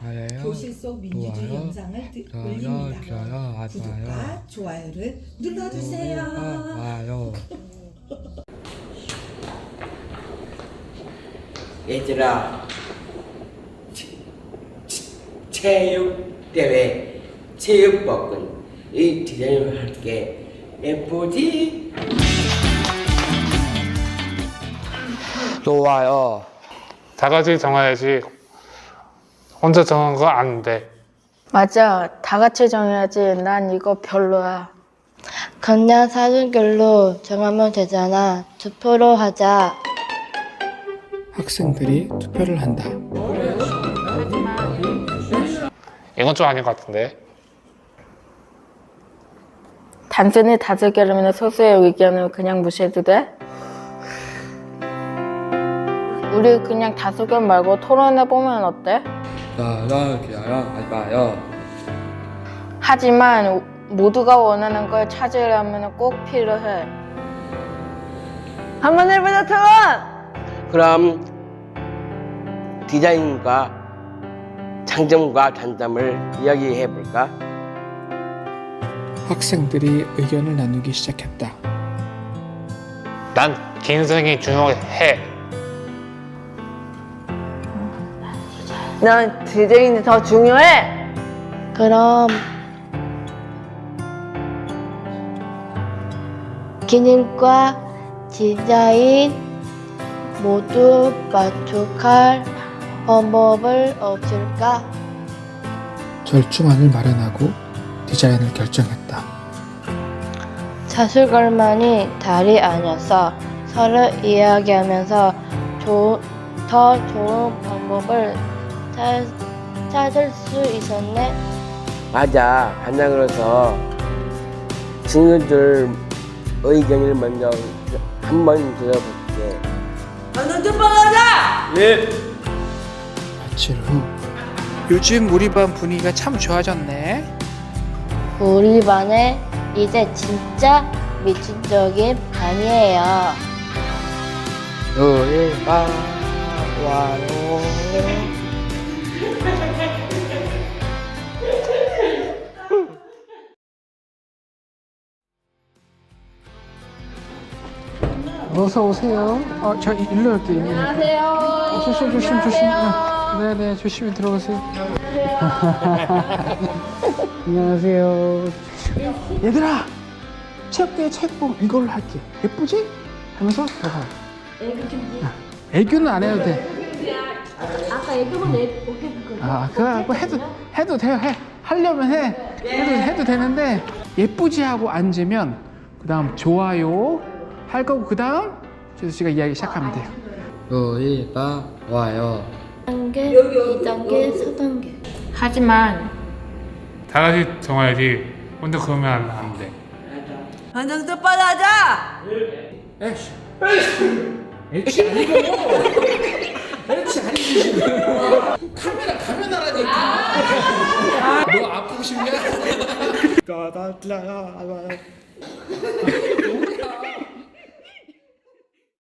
잘해요. 교실 속 민주주의 좋아요. 영상을 드- 좋아요, 올립니다. 좋아요, 아, 구독과 좋아요. 좋아요를 눌러주세요. 좋아요. 얘들아 체- 체- 체육대회 체육복근 이 디자인을 할게 예쁘지? 좋아요. 다 같이 정해야지. 혼자 정한 거 안 돼. 맞아. 다 같이 정해야지. 난 이거 별로야. 그냥 사준결로 정하면 되잖아. 투표로 하자. 학생들이 투표를 한다. 이건 좀 아닌 것 같은데. 단순히 다수결이면 소수의 의견을 그냥 무시해도 돼? 우리 그냥 다수결 말고 토론해보면 어때? 좋아요, 좋아요, 하지 마요. 하지만 모두가 원하는 걸 찾으려면 꼭 필요해. 한번 해보자, 토론! 그럼 디자인과 장점과 단점을 이야기해 볼까? 학생들이 의견을 나누기 시작했다. 난 개인성이 중요해. 난 디자인이 더 중요해! 그럼 기능과 디자인 모두 만족할 방법을 없을까? 절충안을 마련하고 디자인을 결정했다. 자술걸만이 달이 아니었어. 서로 이야기하면서 조- 더 좋은 방법을 찾, 찾을 수 있었네. 맞아 반장으로서 친구들 의견을 먼저 한번 들어볼게 며칠 후 요즘 우리 반 분위기가 참 좋아졌네. 우리 반에 이제 진짜 미친적인 반이에요. 우리 봐, 와요. 어서 오세요. 어, 저 이- 일로 할게요. 안녕하세요. 조심 조심 조심. 아, 네네 조심히 들어가세요. 안녕하세요. 얘들아, 체육대 책봉 이걸로 할게. 예쁘지? 하면서 봐봐. 애교는 안 해도 돼. 아까 애교만 애교 아, 그거 해도 해도 돼요. 해 하려면 해. 해도 해도 되는데 예쁘지 하고 앉으면 그다음 좋아요 할 거고 그 다음 최수 씨가 이야기 시작하면 돼요. 봐, 와요. 1단계, 2단계, 4단계. 하지만 다 같이 정해야지. 혼자 그러면 안, 안 돼. 너 아프고 싶냐?